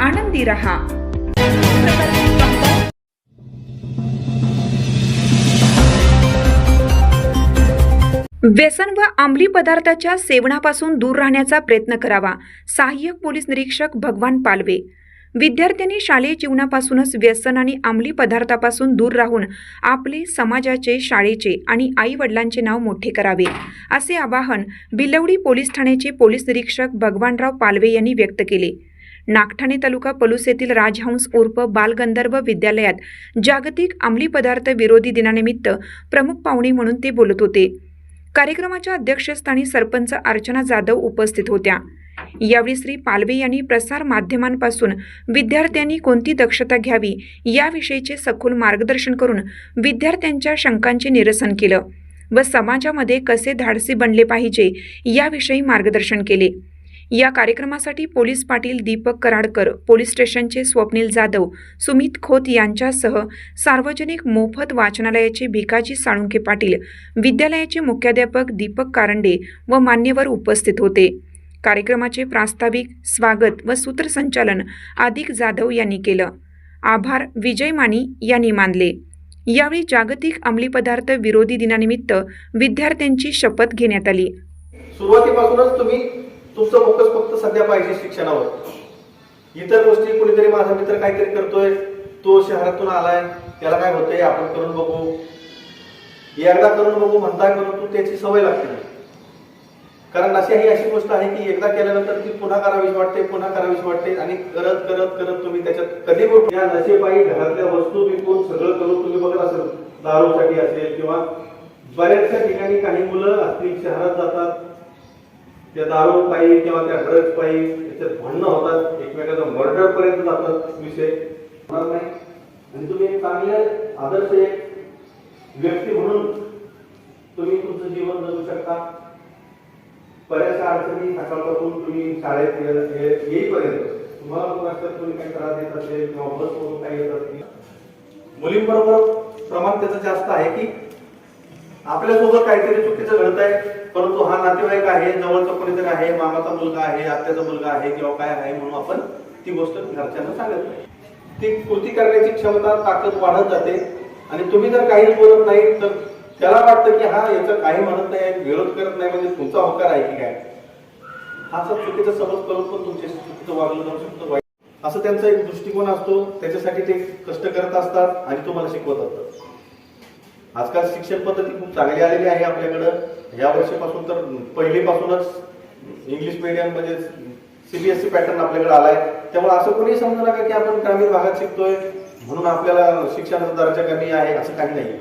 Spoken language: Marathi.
आनंदी रहा व्यसन व अंमली पदार्थाच्या सेवनापासून दूर राहण्याचा प्रयत्न करावा सहाय्यक पोलीस निरीक्षक भगवान पालवे. विद्यार्थ्यांनी शालेय जीवनापासूनच व्यसन आणि अंमली पदार्थापासून दूर राहून आपले समाजाचे शाळेचे आणि आई वडिलांचे नाव मोठे करावे असे आवाहन बिलवडी पोलीस ठाण्याचे पोलीस निरीक्षक भगवानराव पालवे यांनी व्यक्त केले. नागठाणे तालुका पलूस येथील राजहंस उर्फ बालगंधर्व विद्यालयात जागतिक अंमली पदार्थ विरोधी दिनानिमित्त प्रमुख पाहुणे म्हणून ते बोलत होते. कार्यक्रमाच्या अध्यक्षस्थानी सरपंच अर्चना जाधव उपस्थित होत्या. यावेळी श्री पालवे यांनी प्रसार माध्यमांपासून विद्यार्थ्यांनी कोणती दक्षता घ्यावी याविषयीचे सखोल मार्गदर्शन करून विद्यार्थ्यांच्या शंकांचे निरसन केलं व समाजामध्ये कसे धाडसी बनले पाहिजे याविषयी मार्गदर्शन केले. या कार्यक्रमासाठी पोलीस पाटील दीपक कराडकर पोलीस स्टेशनचे स्वप्नील जाधव सुमित खोत यांच्यासह सार्वजनिक मोफत वाचनालयाचे भिकाजी साळुंके पाटील विद्यालयाचे मुख्याध्यापक दीपक कारंडे व मान्यवर उपस्थित होते. कार्यक्रमाचे प्रास्ताविक स्वागत व सूत्रसंचालन अधिक जाधव यांनी केलं. आभार विजय मानी यांनी मानले. यावेळी जागतिक अंमली पदार्थ विरोधी दिनानिमित्त विद्यार्थ्यांची शपथ घेण्यात आली. सुरुवातीपासूनच तुम्ही तुमचं फोकस फक्त सध्या पाहिजे शिक्षणावर. इतर गोष्टी कुणीतरी माझा मित्र काहीतरी करतोय तो शहरातून आलाय त्याला काय होतंय आपण करून बघू. एकदा करून बघू म्हणताय परंतु त्याची सवय लागते. कारण अशी ही अशी गोष्ट आहे की एकदा केल्यानंतर ती पुन्हा करावीशी वाटते पुन्हा करावीशी वाटते आणि करत करत करत तुम्ही त्याच्यात कधी गोष्ट या नशेपायी घरातल्या वस्तू विकून सगळं करून तुम्ही बघत असेल दारूसाठी असेल किंवा बऱ्याचशा ठिकाणी काही मुलं असतील शहरात जातात त्या दारू पायी किंवा त्या ड्रग्ज पायी त्याच्यात भांडणं होतात एकमेकाचा मर्डर पर्यंत जातात विषय. होणार नाही. आणि तुम्ही एक चांगले आदर्श एक व्यक्ती म्हणून तुम्ही तुमचं जीवन जगू शकता. बऱ्याचशा अडचणी सकाळपासून तुम्ही शाळेत येईपर्यंत तुम्हाला पण वाटतं तुम्ही काही त्रास देत असेल किंवा बस करून काही येत असतील. मुलींबरोबर प्रमाण त्याचं जास्त आहे की आपल्यासोबत काहीतरी चुकीचं घडत आहे परंतु हा नातेवाईक आहे जवळचा कोणीतरी आहे मामाचा मुलगा आहे आत्याचा मुलगा आहे किंवा काय आहे म्हणून आपण ती गोष्ट घरच्यांना सांगत नाही. ती कृती करण्याची क्षमता ताकद वाढत जाते. आणि तुम्ही जर काहीच बोलत नाही तर त्याला वाटतं की हा याचं काही म्हणत नाही विरोध करत नाही म्हणजे तुमचा होकार आहे की काय? हा असा चुकीचा समज करून पण तुमच्या चुकीचं वागलं जाऊ शकतं. असं त्यांचा एक दृष्टिकोन असतो. त्याच्यासाठी ते कष्ट करत असतात आणि तुम्हाला शिकवत असतात. आजकाल शिक्षण पद्धती खूप चांगली आलेली आहे आपल्याकडं. या वर्षीपासून तर पहिलीपासूनच इंग्लिश मिडियम म्हणजे सीबीएसई पॅटर्न आपल्याकडे आलाय. त्यामुळे असं कोणी समजू नका की आपण ग्रामीण भागात शिकतोय म्हणून आपल्याला शिक्षणाचा दर्जा कमी आहे असं काही नाही.